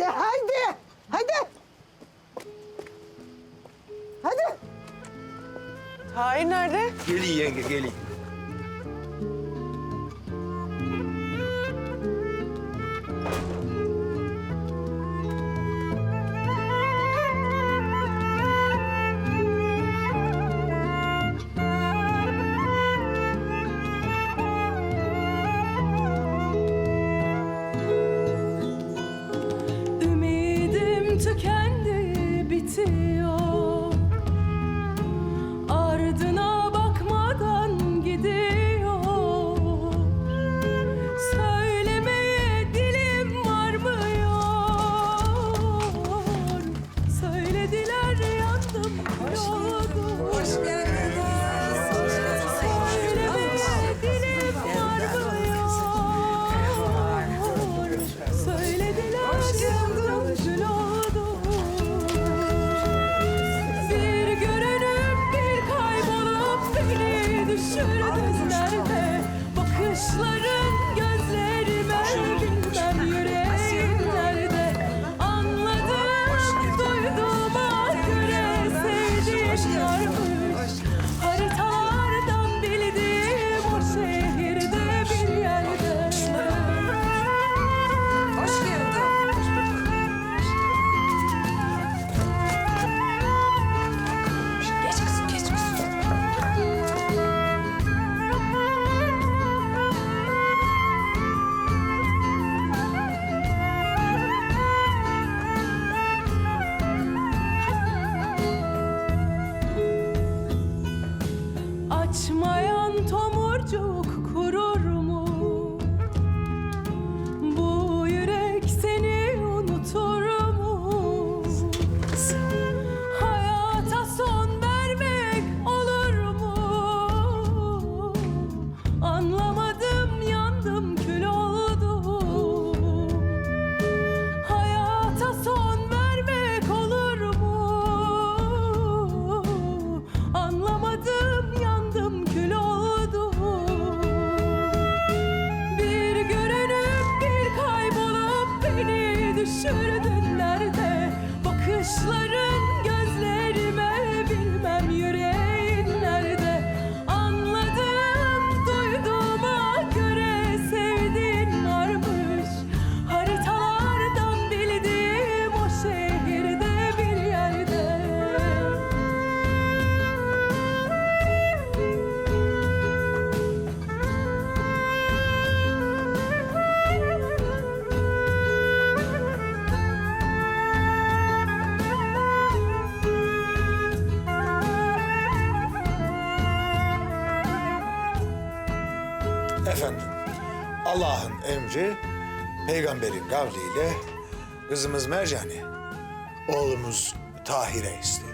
Haydi, haydi. Hadi. Tahir nerede? Gelin yenge gelin. Hoş geldiniz. Hoş geldiniz. Dilim parlıyor. Söylediler gönül oldu. Bir görünüp bir kaybolup beni düşürdün nerede? Bakışları Efendim, Allah'ın emri, peygamberin kavliyle kızımız Mercan'ı, oğlumuz Tahir'e istiyor.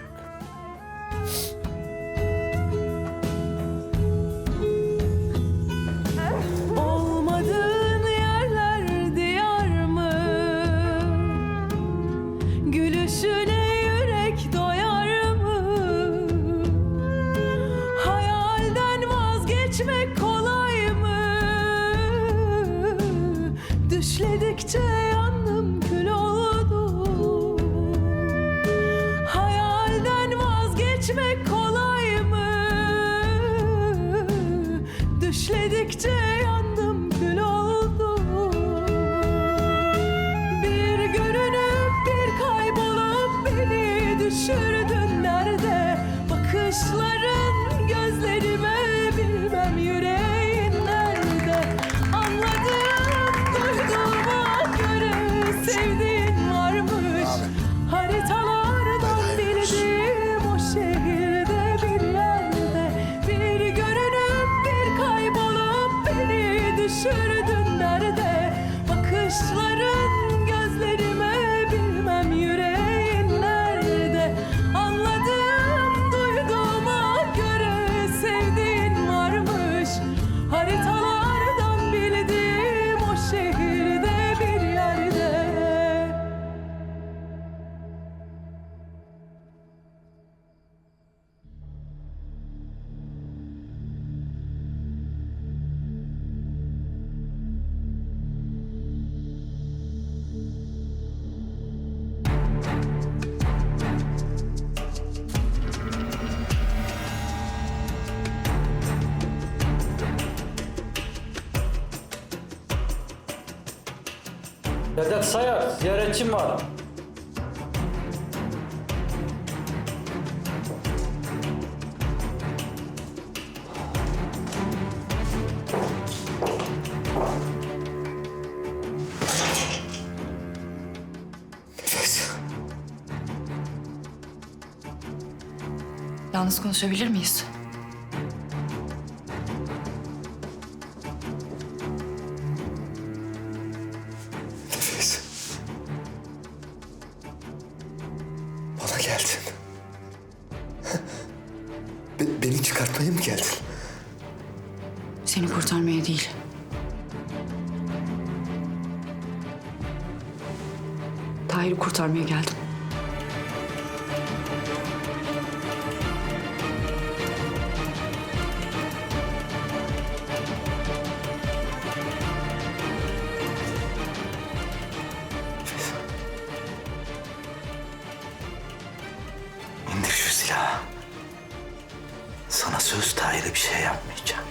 düşledim Vedat Sayar, ziyaretçim var. Yalnız konuşabilir miyiz? Be- beni çıkartmaya mı geldin? Seni kurtarmaya değil. Tahir'i kurtarmaya geldim. İndir şu silahı. Sana söz Tahir'e bir şey yapmayacağım.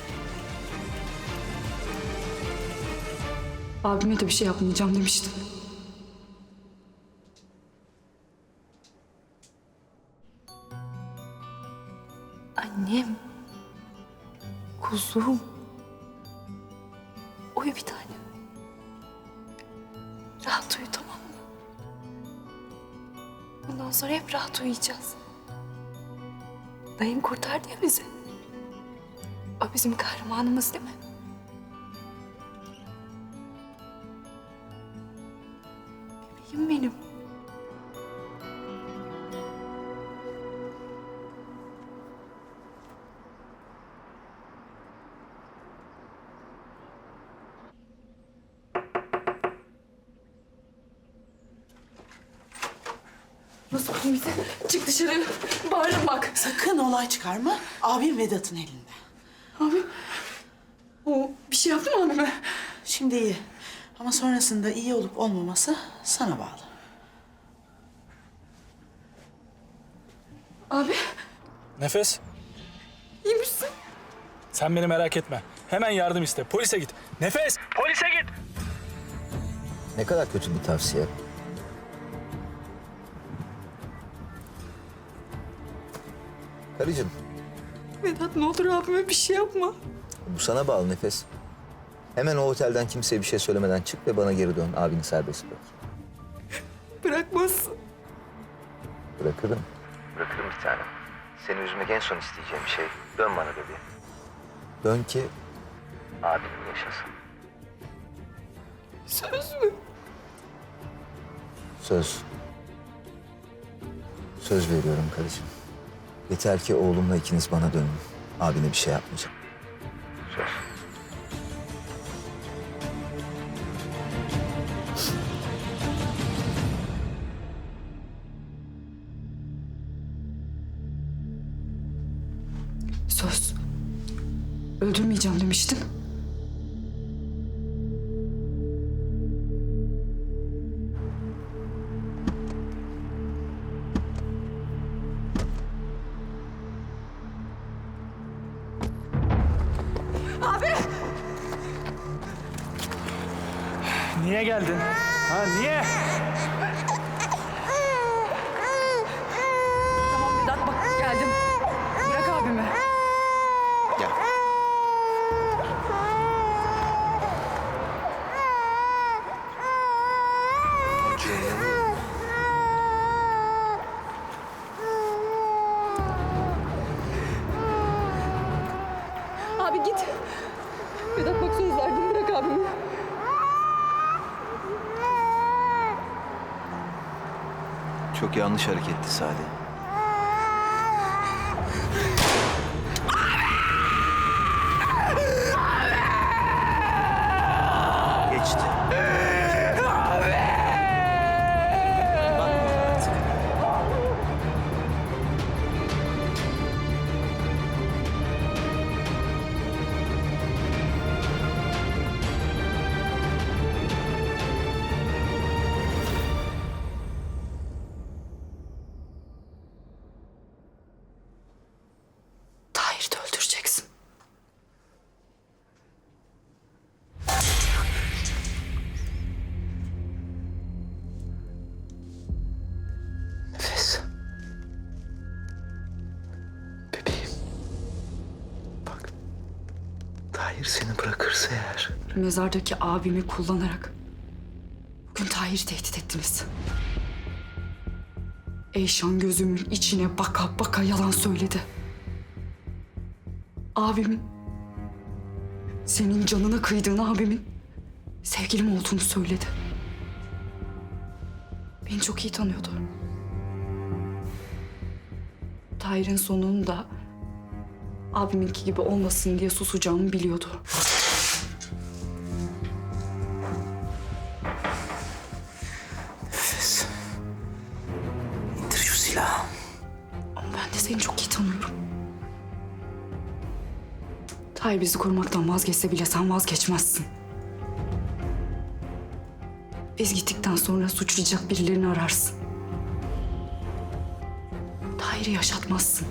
Abime de bir şey yapmayacağım demiştim. Annem. Kuzum. Uyu bir tanem. Rahat uyu tamam mı? Bundan sonra hep rahat uyuyacağız. Dayım kurtardı ya bizi. O bizim kahramanımız değil mi? Nasıl bizi? Çık dışarı. Bağırın bak. Sakın olay çıkarma. Abim Vedat'ın elinde. Abi. O bir şey yaptı mı abime? Şimdi iyi. Ama sonrasında iyi olup olmaması sana bağlı. Abi Nefes, iyi misin? sen beni merak etme. Hemen yardım iste. Polise git. Nefes, polise git. Ne kadar kötü bir tavsiye. Karıcığım, Vedat ne olur abime bir şey yapma. bu sana bağlı nefes. Hemen o otelden kimseye bir şey söylemeden çık ve bana geri dön. Abini serbest bırak. Bırakmazsın. Bırakırım. Bırakırım bir tane. Seni üzmek en son isteyeceğim şey. Dön bana bebeğim. Dön ki abinin yaşasın. Söz mü? Söz. Söz veriyorum karıcığım. Yeter ki oğlumla ikiniz bana dönün. Abine bir şey yapmayacağım. Söz. Öldürmeyeceğim demiştin. Git. Vedat bak söz verdim bırak abimi. Çok yanlış hareketti Salih. Bırakırsa eğer. Mezardaki abimi kullanarak bugün Tahir'i tehdit ettiniz. Eyşan gözümün içine baka baka yalan söyledi. Abimin, senin canına kıydığın abimin sevgilim olduğunu söyledi. Beni çok iyi tanıyordu. Tahir'in sonunun da abiminki gibi olmasın diye susacağımı biliyordu. Silahı. Ama ben de seni çok iyi tanıyorum. Tahir bizi korumaktan vazgeçse bile sen vazgeçmezsin. Biz gittikten sonra suçlayacak birilerini ararsın. Tahir'i yaşatmazsın.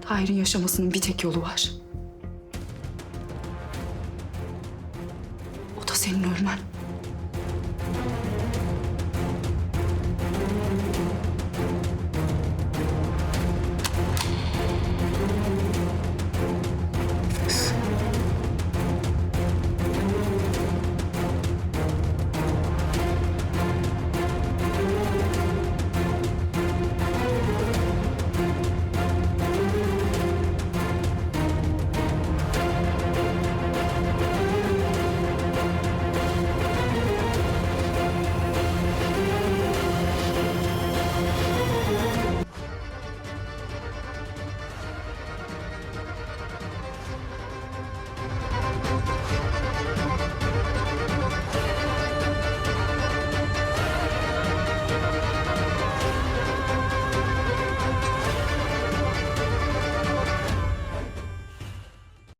Tahir'in yaşamasının bir tek yolu var.